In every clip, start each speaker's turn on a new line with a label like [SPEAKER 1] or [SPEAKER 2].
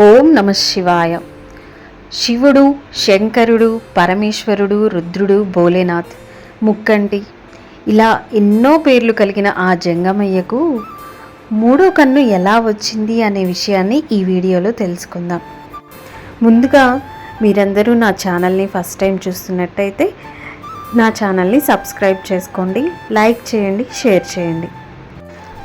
[SPEAKER 1] ఓం నమ శివాయ. శివుడు శంకరుడు పరమేశ్వరుడు రుద్రుడు భోలేనాథ్. ముక్కంటి. ఇలా ఎన్నో పేర్లు కలిగిన ఆ జంగమయ్యకు మూడో కన్ను ఎలా వచ్చింది అనే విషయాన్ని ఈ వీడియోలో తెలుసుకుందాం. ముందుగా మీరందరూ నా ఛానల్ని ఫస్ట్ టైం చూస్తున్నట్టయితే నా ఛానల్ని సబ్స్క్రైబ్ చేసుకోండి లైక్ చేయండి షేర్ చేయండి.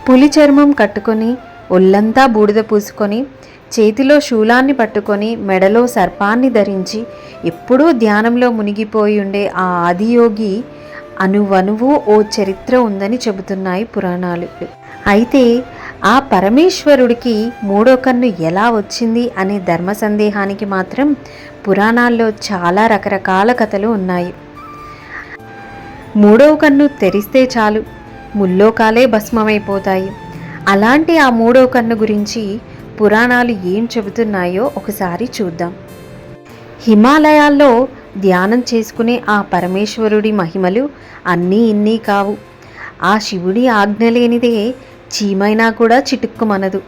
[SPEAKER 1] పులి చర్మం కట్టుకొని ఒళ్ళంతా బూడిద పూసుకొని చేతిలో శూలాన్ని పట్టుకొని మెడలో సర్పాన్ని ధరించి ఎప్పుడూ ధ్యానంలో మునిగిపోయి ఉండే ఆ ఆదియోగి అనువనువు ఓ చరిత్ర ఉందని చెబుతున్నాయి పురాణాలు. అయితే ఆ పరమేశ్వరుడికి మూడో కన్ను ఎలా వచ్చింది అనే ధర్మ సందేహానికి మాత్రం పురాణాల్లో చాలా రకరకాల కథలు ఉన్నాయి. మూడవ కన్ను తెరిస్తే చాలు ముల్లోకాలే భస్మమైపోతాయి. అలాంటి ఆ మూడో కన్ను గురించి పురాణాలు ఏం చెబుతున్నాయో ఒకసారి చూద్దాం. హిమాలయాల్లో ధ్యానం చేసుకునే ఆ పరమేశ్వరుడి మహిమలు అన్నీ ఇన్నీ కావు. ఆ శివుడి ఆజ్ఞ లేనిదే చీమైనా కూడా చిటుక్కుమనదు.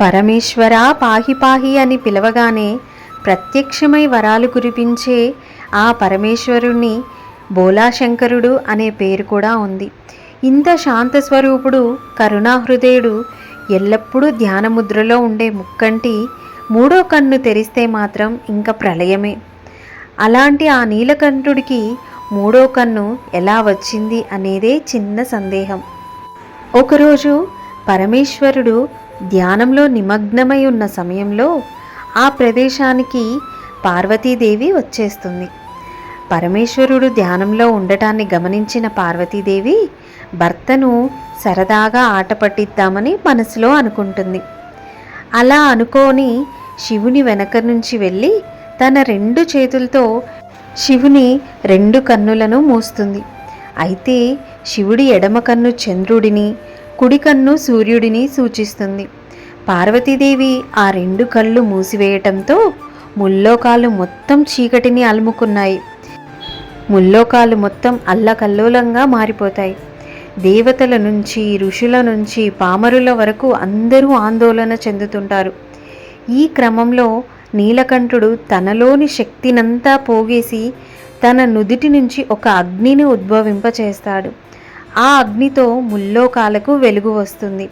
[SPEAKER 1] పరమేశ్వర పాహి పాహి అని పిలవగానే ప్రత్యక్షమై వరాలు కురిపించే ఆ పరమేశ్వరుణ్ణి బోలాశంకరుడు అనే పేరు కూడా ఉంది. ఇంత శాంత స్వరూపుడు కరుణాహృదయుడు ఎల్లప్పుడూ ధ్యానముద్రలో ఉండే ముక్కంటి మూడో కన్ను తెరిస్తే మాత్రం ఇంకా ప్రళయమే. అలాంటి ఆ నీలకంఠుడికి మూడో కన్ను ఎలా వచ్చింది అనేదే చిన్న సందేహం. ఒకరోజు పరమేశ్వరుడు ధ్యానంలో నిమగ్నమై ఉన్న సమయంలో ఆ ప్రదేశానికి పార్వతీదేవి వచ్చేస్తుంది. పరమేశ్వరుడు ధ్యానంలో ఉండటాన్ని గమనించిన పార్వతీదేవి భర్తను సరదాగా ఆట పట్టిద్దామని మనసులో అనుకుంటుంది. అలా అనుకోని శివుని వెనక నుంచి వెళ్ళి తన రెండు చేతులతో శివుని రెండు కన్నులను మూస్తుంది. అయితే శివుడి ఎడమ కన్ను చంద్రుడిని కుడి కన్ను సూర్యుడిని సూచిస్తుంది. పార్వతీదేవి ఆ రెండు కళ్ళు మూసివేయటంతో ముల్లోకాలు మొత్తం చీకటిని అలుముకున్నాయి. ముల్లోకాలు మొత్తం అల్లకల్లోలంగా మారిపోతాయి. దేవతల నుంచి ఋషుల నుంచి పామరుల వరకు అందరూ ఆందోళన చెందుతుంటారు. ఈ క్రమంలో నీలకంఠుడు తనలోని శక్తినంతా పోగేసి తన నుదిటి నుంచి ఒక అగ్నిని ఉద్భవింపచేస్తాడు. ఆ అగ్నితో ముల్లోకాలకు వెలుగు వస్తుంది.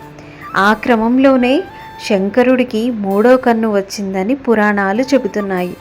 [SPEAKER 1] ఆ క్రమంలోనే శంకరుడికి మూడో కన్ను వచ్చిందని పురాణాలు చెబుతున్నాయి.